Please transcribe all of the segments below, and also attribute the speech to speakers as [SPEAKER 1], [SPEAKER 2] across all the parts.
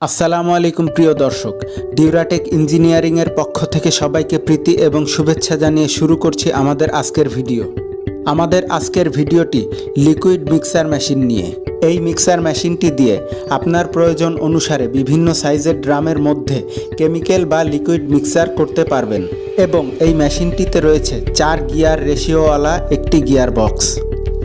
[SPEAKER 1] আসসালামু আলাইকুম প্রিয় দর্শক, ডিউরাটেক ইঞ্জিনিয়ারিংয়ের পক্ষ থেকে সবাইকে প্রীতি এবং শুভেচ্ছা জানিয়ে শুরু করছি আমাদের আজকের ভিডিও। আমাদের আজকের ভিডিওটি লিকুইড মিক্সার মেশিন নিয়ে। এই মিক্সার মেশিনটি দিয়ে আপনার প্রয়োজন অনুসারে বিভিন্ন সাইজের ড্রামের মধ্যে কেমিক্যাল বা লিকুইড মিক্সার করতে পারবেন এবং এই মেশিনটিতে রয়েছে চার গিয়ার রেশিওওয়ালা একটি গিয়ার বক্স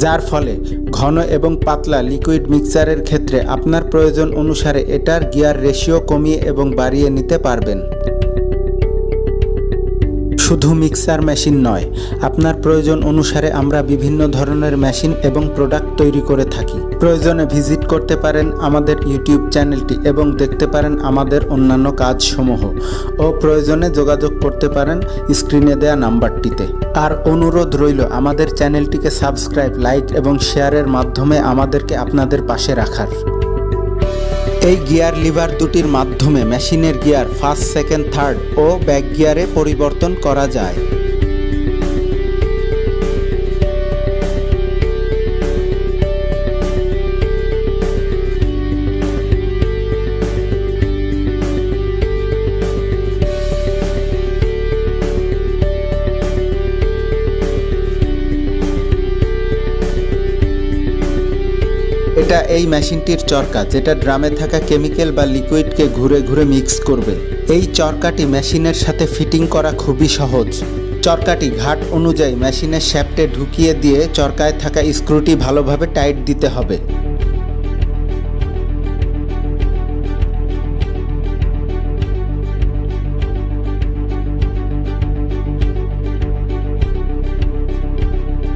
[SPEAKER 1] যার ফলে ঘন এবং পাতলা লিকুইড মিক্সারের ক্ষেত্রে আপনার প্রয়োজন অনুসারে এটার গিয়ার রেশিও কমিয়ে এবং বাড়িয়ে নিতে পারবেন। শুধু মিক্সার মেশিন নয়, আপনার প্রয়োজন অনুসারে আমরা বিভিন্ন ধরনের মেশিন এবং প্রোডাক্ট তৈরি করে থাকি। প্রয়োজনে ভিজিট করতে পারেন আমাদের ইউটিউব চ্যানেলটি এবং দেখতে পারেন আমাদের অন্যান্য কাজসমূহ। ও প্রয়োজনে যোগাযোগ করতে পারেন স্ক্রিনে দেয়া নাম্বারটিতে। আর অনুরোধ রইল, আমাদের চ্যানেলটিকে সাবস্ক্রাইব, লাইক এবং শেয়ারের মাধ্যমে আমাদেরকে আপনাদের পাশে রাখার। এই গিয়ার লিভার দুটির মাধ্যমে মেশিনের গিয়ার ফার্স্ট, সেকেন্ড, থার্ড ও ব্যাক গিয়ারে পরিবর্তন করা যায়। এটা এই মেশিনটির চরকা, যেটা ড্রামে থাকা কেমিক্যাল বা লিকুইডকে ঘুরে ঘুরে মিক্স করবে। এই চরকাটি মেশিনের সাথে ফিটিং করা খুবই সহজ। চরকাটি ঘাট অনুযায়ী মেশিনের শ্যাফটে ঢুকিয়ে দিয়ে চরকায় থাকা স্ক্রুটি ভালোভাবে টাইট দিতে হবে।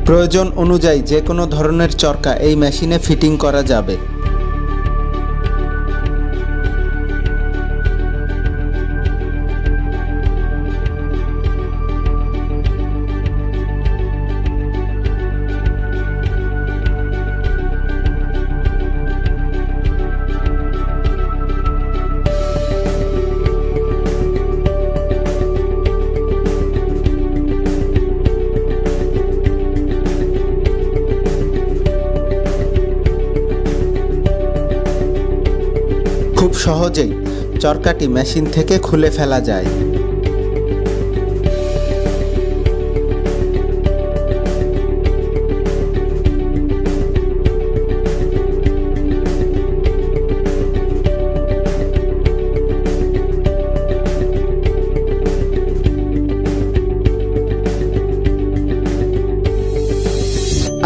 [SPEAKER 1] প্রয়োজন অনুযায়ী যে কোনো ধরনের চরকা এই মেশিনে ফিটিং করা যাবে। খুব সহজেই চরকাটি মেশিন থেকে খুলে ফেলা যায়।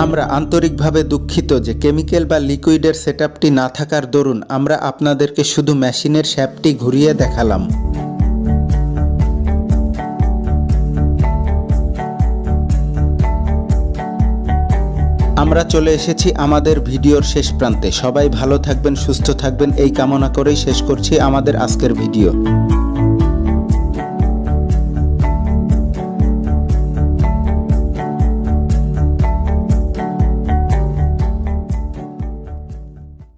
[SPEAKER 1] আমরা আন্তরিকভাবে দুঃখিত যে কেমিক্যাল বা লিকুইডের সেটআপটি না থাকার দরুন আমরা আপনাদেরকে শুধু মেশিনের শ্যাপটি ঘুরিয়ে দেখালাম। আমরা চলে এসেছি আমাদের ভিডিওর শেষ প্রান্তে। সবাই ভালো থাকবেন, সুস্থ থাকবেন। এই কামনা করেই শেষ করছি আমাদের আজকের ভিডিও।